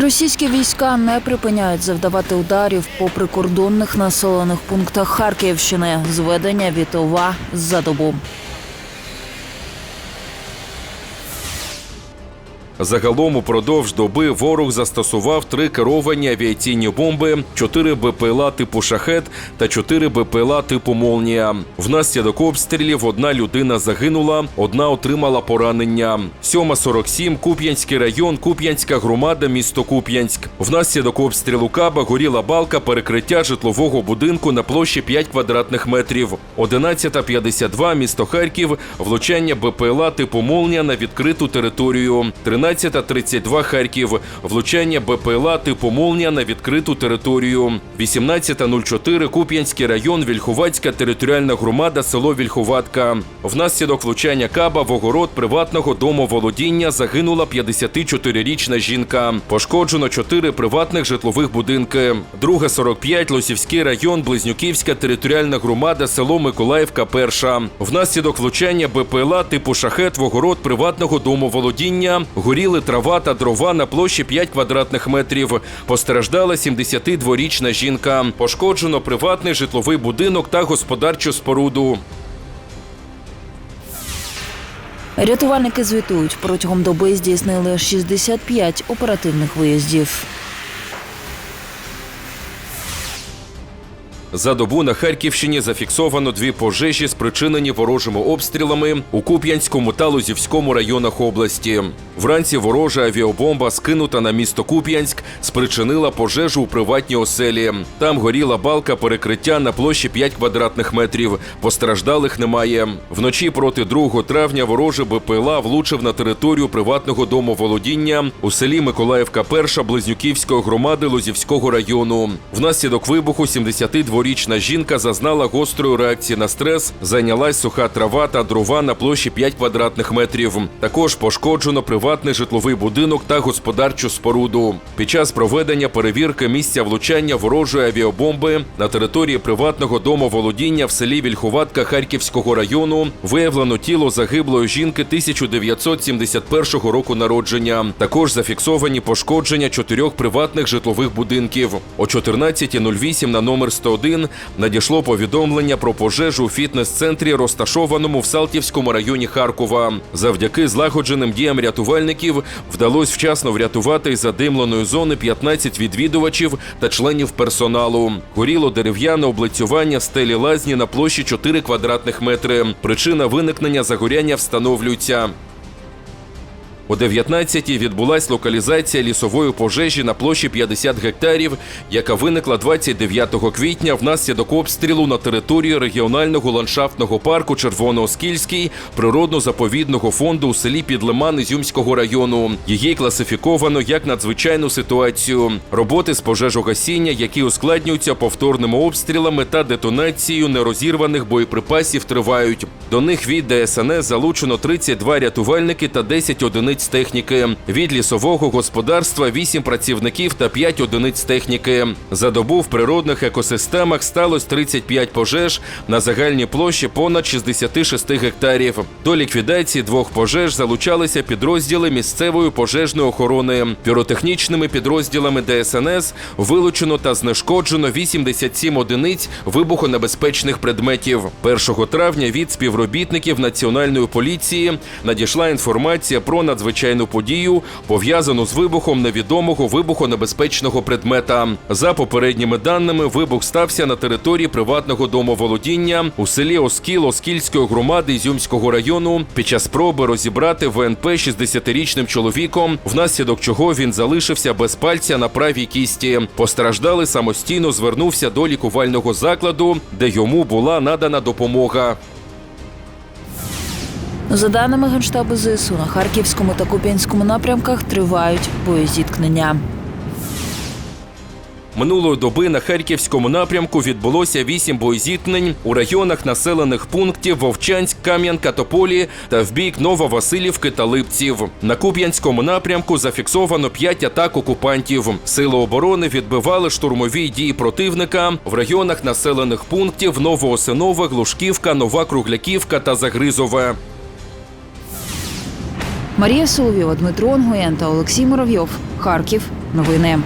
Російські війська не припиняють завдавати ударів по прикордонних населених пунктах Харківщини. Зведення від ОВА за добу. Загалом упродовж доби ворог застосував три керовані авіаційні бомби, чотири БПЛА типу шахет та чотири БПЛА типу Молнія. Внаслідок обстрілів одна людина загинула, одна отримала поранення. 7.47 Куп'янський район, Куп'янська громада, місто Куп'янськ. Внаслідок обстрілу Каба горіла балка перекриття житлового будинку на площі 5 квадратних метрів. 11.52 місто Харків, влучання БПЛА типу Молнія на відкриту територію. 13.32 Харків, влучання БПЛА типу Молнія на відкриту територію. 18.04 Куп'янський район, Вільхуватська територіальна громада, село Вільхуватка. Внаслідок влучання Каба в огород приватного домоволодіння загинула 54-річна жінка. Пошкоджено 4 приватних житлових будинки. Друга 45 Лосівський район, Близнюківська територіальна громада, село Миколаївка. Перша. Внаслідок влучання БПЛА типу шахет в огород приватного домоволодіння горіли трава та дрова на площі 5 квадратних метрів. Постраждала 72-річна жінка. Пошкоджено приватний житловий будинок та господарчу споруду. Рятувальники звітують, протягом доби здійснили 65 оперативних виїздів. За добу на Харківщині зафіксовано дві пожежі, спричинені ворожими обстрілами у Куп'янському та Лозівському районах області. Вранці ворожа авіабомба, скинута на місто Куп'янськ, спричинила пожежу у приватній оселі. Там горіла балка перекриття на площі 5 квадратних метрів. Постраждалих немає. Вночі проти 2 травня вороже БПЛА влучив на територію приватного домоволодіння у селі Миколаївка, перша Близнюківської громади Лозівського району. Внаслідок вибуху 72-річна жінка зазнала гострої реакції на стрес, зайнялась суха трава та дрова на площі 5 квадратних метрів. Також пошкоджено приватний житловий будинок та господарчу споруду. Під час проведення перевірки місця влучання ворожої авіабомби на території приватного домоволодіння в селі Вільхуватка Харківського району виявлено тіло загиблої жінки 1971 року народження. Також зафіксовані пошкодження чотирьох приватних житлових будинків. О 14.08 на номер 101 надійшло повідомлення про пожежу у фітнес-центрі, розташованому в Салтівському районі Харкова. Завдяки злагодженим діям рятувальників вдалося вчасно врятувати із задимленої зони 15 відвідувачів та членів персоналу. Горіло дерев'яне облицювання стелі лазні на площі 4 квадратних метри. Причина виникнення загоряння встановлюється. О 19-й відбулась локалізація лісової пожежі на площі 50 гектарів, яка виникла 29 квітня внаслідок обстрілу на території регіонального ландшафтного парку Червонооскільський природно-заповідного фонду у селі Підлиман Ізюмського району. Її класифіковано як надзвичайну ситуацію. Роботи з пожежогасіння, які ускладнюються повторними обстрілами та детонацією нерозірваних боєприпасів, тривають. До них від ДСНС залучено 32 рятувальники та 10 одиниць техніки. Від лісового господарства 8 працівників та 5 одиниць техніки. За добу в природних екосистемах сталося 35 пожеж на загальній площі понад 66 гектарів. До ліквідації двох пожеж залучалися підрозділи місцевої пожежної охорони. Піротехнічними підрозділами ДСНС вилучено та знешкоджено 87 одиниць вибухонебезпечних предметів. 1 травня від співробітників національної поліції надійшла інформація про надзвичайну подію, пов'язану з вибухом невідомого вибухонебезпечного предмета. За попередніми даними, вибух стався на території приватного домоволодіння у селі Оскіл Оскільської громади Ізюмського району під час спроби розібрати ВНП 60-річним чоловіком, внаслідок чого він залишився без пальця на правій кісті. Постраждалий самостійно звернувся до лікувального закладу, де йому була надана допомога. За даними Генштабу ЗСУ, на Харківському та Куп'янському напрямках тривають боєзіткнення. Минулої доби на харківському напрямку відбулося вісім боєзіткнень у районах населених пунктів Вовчанськ, Кам'янка, Тополі та в бік Нововасилівки та Липців. На Куп'янському напрямку зафіксовано п'ять атак окупантів. Сили оборони відбивали штурмові дії противника в районах населених пунктів Новоосинове, Глушківка, Нова Кругляківка та Загризове. Марія Соловйова, Дмитро Онгоєн та Олексій Муравйов. Харків. Новини.